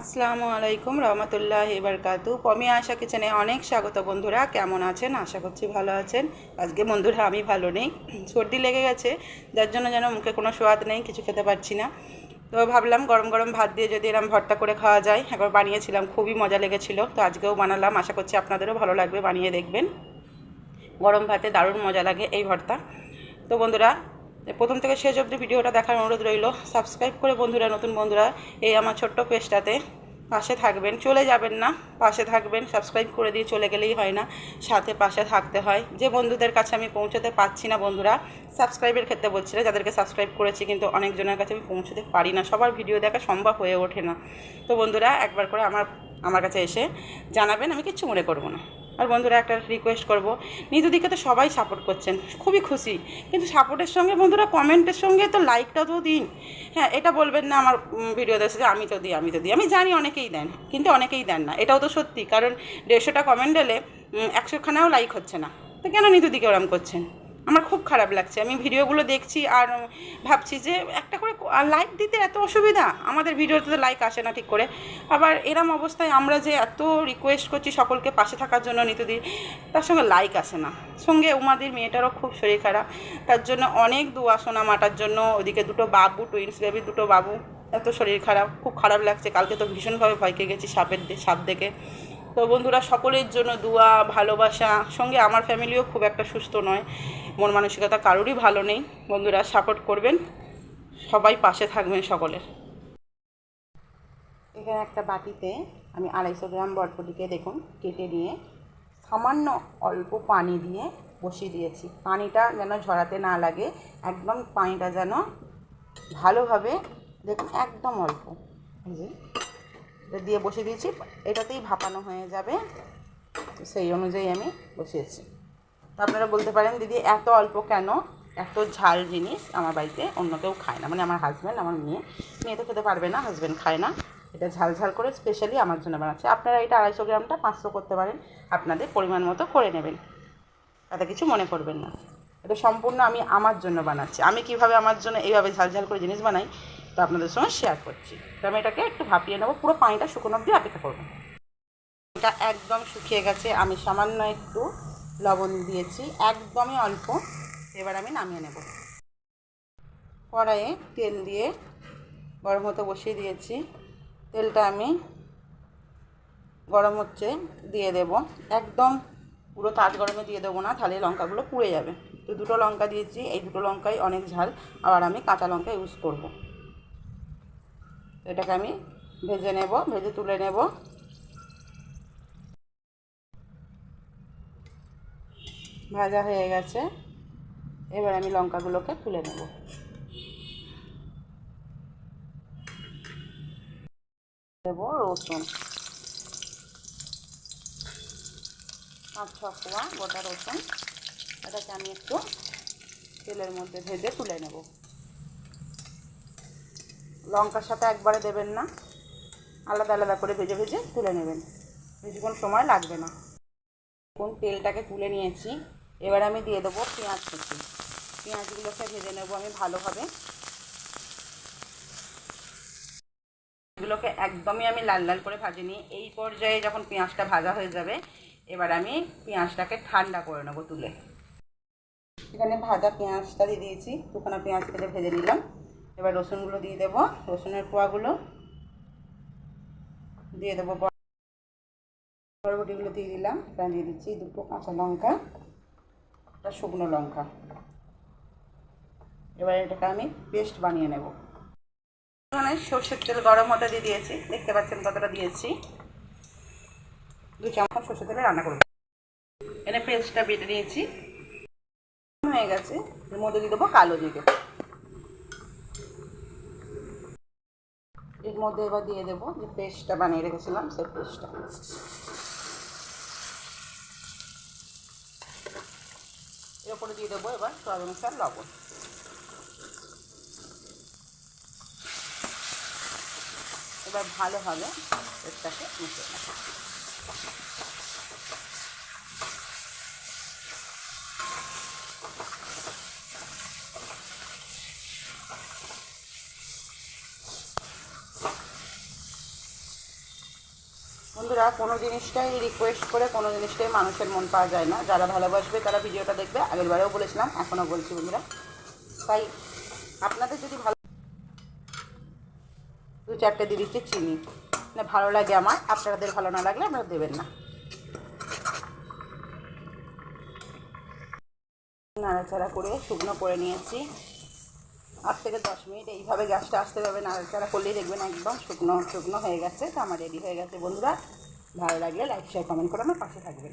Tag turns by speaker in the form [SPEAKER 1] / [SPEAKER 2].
[SPEAKER 1] আসসালামু আলাইকুম, রহমতুল্লাহ এবারকাতু পমি আশা কিচেনে অনেক স্বাগত বন্ধুরা। কেমন আছেন? আশা করছি ভালো আছেন। আজকে বন্ধুরা, আমি ভালো নেই। সর্দি লেগে গেছে, যার জন্য যেন মুখে কোনো স্বাদ নেই, কিছু খেতে পারছি না। তো ভাবলাম গরম গরম ভাত দিয়ে যদি এরম ভর্তা করে খাওয়া যায়, একবার বানিয়েছিলাম, খুবই মজা লেগেছিল। তো আজকেও বানালাম, আশা করছি আপনাদেরও ভালো লাগবে, বানিয়ে দেখবেন। গরম ভাতে দারুণ মজা লাগে এই ভর্তা। তো বন্ধুরা প্রথম থেকে শেষ অবধি ভিডিওটা দেখার অনুরোধ রইল। সাবস্ক্রাইব করে বন্ধুরা, নতুন বন্ধুরা, এই আমার ছোট্ট পেজটাতে পাশে থাকবেন। চলে যাবেন না, পাশে থাকবেন, সাবস্ক্রাইব করে দিয়ে চলে গেলেই হয় না, সাথে পাশে থাকতে হয়। যে বন্ধুদের কাছে আমি পৌঁছতে পারছি না বন্ধুরা, সাবস্ক্রাইবের ক্ষেত্রে বলছি না, যাদেরকে সাবস্ক্রাইব করেছি কিন্তু অনেকজনের কাছে আমি পৌঁছতে পারি না, সবার ভিডিও দেখা সম্ভব হয়ে ওঠে না। তো বন্ধুরা, একবার করে আমার আমার কাছে এসে জানাবেন, আমি কিচ্ছু মনে করব না। আর বন্ধুরা একটা রিকোয়েস্ট করব। দিকে তো সবাই সাপোর্ট করছেন, খুবই খুশি। কিন্তু সাপোর্টের সঙ্গে বন্ধুরা কমেন্টের সঙ্গে তো লাইকটা তো দিন। হ্যাঁ এটা বলবেন না আমার ভিডিও দেশে যে আমি তো দিই, আমি তো দিই। আমি জানি অনেকেই দেন, কিন্তু অনেকেই দেন না। এটাও তো সত্যি, কারণ দেড়শোটা কমেন্ট এলে একশোখানাও লাইক হচ্ছে না। তো কেন দিকে ওরম করছেন? আমার খুব খারাপ লাগছে। আমি ভিডিওগুলো দেখছি আর ভাবছি যে একটা করে লাইক দিতে এত অসুবিধা। আমাদের ভিডিওতে তো লাইক আসে না ঠিক করে। আবার এরম অবস্থায় আমরা যে এত রিকোয়েস্ট করছি সকলকে পাশে থাকার জন্য নিতুদি, তার সঙ্গে লাইক আসে না। সঙ্গে উমাদের মেয়েটারও খুব শরীর খারাপ। তার জন্য অনেক দোয়া শোনা মাটার জন্য। ওদিকে দুটো বাবু টুইন্স বেবি দুটো বাবু। এত শরীর খারাপ। খুব খারাপ লাগছে। কালকে তো ভীষণভাবে ভয়কে গেছি সাপের সাপ দেখে। তো বন্ধুরা, সকলের জন্য দোয়া, ভালোবাসা। সঙ্গে আমার ফ্যামিলিও খুব একটা সুস্থ নয়। মন মানসিকতা কারোরই ভালো নেই। বন্ধুরা সাপোর্ট করবেন। সবাই পাশে থাকবেন সকলের। এখানে একটা বাটিতে আমি আড়াইশো গ্রাম বরবটিকে দেখুন, কেটে নিয়ে সামান্য অল্প পানি দিয়ে বসিয়ে দিয়েছি। পানিটা যেন ঝরাতে না লাগে, একদম পানিটা যেন ভালোভাবে দেখুন, একদম অল্প। যে দিয়ে বসিয়ে দিয়েছি, এটাতেই ভাপানো হয়ে যাবে। সেই অনুযায়ী আমি বসিয়েছি। আপনারা বলতে পারেন, দিদি, এত অল্প কেন? এত ঝাল জিনিস আমার বাড়িতে অন্য কেউ খায় না। মানে আমার হাজব্যান্ড আমার মেয়ে। মেয়ে তো খেতে পারবে না হাজব্যান্ড খায় না। এটা ঝাল ঝাল করে স্পেশালি আমার জন্য বানাচ্ছে। আপনারা এটা আড়াইশো গ্রামটা পাঁচশো করতে পারেন। আপনাদের পরিমাণ মতো করে নেবেন। তাতে কিছু মনে করবেন না। এটা সম্পূর্ণ আমি আমার জন্য বানাচ্ছি। আমি কীভাবে আমার জন্য এইভাবে ঝাল ঝাল করে জিনিস বানাই, তো আপনাদের সঙ্গে শেয়ার করছি। তো আমি এটাকে একটু ভাপিয়ে নেব। পুরো পানিটা শুকনো অবধি অপেক্ষা করব। এটা একদম শুকিয়ে গেছে। আমি সামান্য একটু লবণ দিয়েছি, একদমই অল্প। এবার আমি নামিয়ে নেব। কড়াইয়ে তেল দিয়ে গরম হতে বসিয়ে দিয়েছি। তেলটা আমি গরম হচ্ছে দিয়ে দেব। একদম পুরো তাজ গরমে দিয়ে দেবো না, তাহলে লঙ্কাগুলো পুড়ে যাবে। তো দুটো লঙ্কা দিয়েছি, এই দুটো লঙ্কাই অনেক ঝাল। আবার আমি কাঁচা লঙ্কা ইউজ করব। এটাকে আমি ভেজে নেব, ভেজে তুলে নেব। ভাজা হয়ে গেছে। এবার আমি লঙ্কাগুলোকে তুলে নেব। দেবো রসুন। পাঁচ, ছ কোয়া গোটা রসুন। এটাকে আমি একটু তেলের মধ্যে ভেজে তুলে নেব। লঙ্কার সাথে একবারে দেবেন না। আলাদা আলাদা করে ভেজে ভেজে তুলে নেবেন। বেশিক্ষণ সময় লাগবে না। এখন তেলটাকে তুলে নিয়েছি। এবার আমি দিয়ে দেবো পেঁয়াজ কুচি। পেঁয়াজগুলোকে ভেজে নেব আমি ভালোভাবে। এগুলোকে একদমই আমি লাল লাল করে ভাজিনি। এই পর্যায়ে যখন পেঁয়াজটা ভাজা হয়ে যাবে, এবার আমি পেঁয়াজটাকে ঠান্ডা করে নেব তুলে। এখানে ভাজা পেঁয়াজটা দিয়ে দিয়েছি। দুখানা পেঁয়াজ কেটে ভেজে নিলাম। এবার রসুনগুলো দিয়ে দেবো, রসুনের কোয়াগুলো। দিয়ে দেবো বরবটিগুলো দিয়ে দিলাম। দিয়ে দিচ্ছি দুটো কাঁচা লঙ্কা। একটা শুকনো লঙ্কা। এবার এটাকে আমি পেস্ট বানিয়ে নেব। এখানে সর্ষের তেল গরম হতে দিয়ে দিয়েছি। দেখতে পাচ্ছেন কতটা দিয়েছি। দু চামচ সর্ষের তেলে রান্না করব। এখানে পেস্টটা বেটে নিয়েছি। হয়ে গেছে। এর মধ্যে দিয়ে দেবো কালো জিরে। এর মধ্যে এবার দিয়ে দেবো যে পেস্টটা বানিয়ে রেখেছিলাম সেই পেস্টটা উপরে দিয়ে দেবো এবার স্বাদ অনুসার লবণ। এবার ভালোভাবে এটাকে মিশিয়ে নেব। বন্ধুরা, কোনো জিনিসটাই রিকোয়েস্ট করে কোনো জিনিসটাই মানুষের মন পাওয়া যায় না। যারা ভালোবাসবে তারা ভিডিওটা দেখবে। আগের বারেও বলেছিলাম, এখনও বলছি বন্ধুরা। তাই আপনাদের যদি ভালো দু চারটে দিয়ে চিনি না ভালো লাগে আমার, আপনাদের ভালো না লাগলে আপনারা দেবেন না। নাড়াচাড়া করে শুকনো করে নিয়েছি। আট থেকে দশ মিনিট এইভাবে গ্যাসটা আসতে পারবে নাড়াচাড়া করলেই দেখবেন একদম শুকনো শুকনো হয়ে গেছে, তো আমার রেডি হয়ে গেছে বন্ধুরা। ভালো লাগলে লাইক শেয়ার কমেন্ট করে আমার পাশে থাকবেন।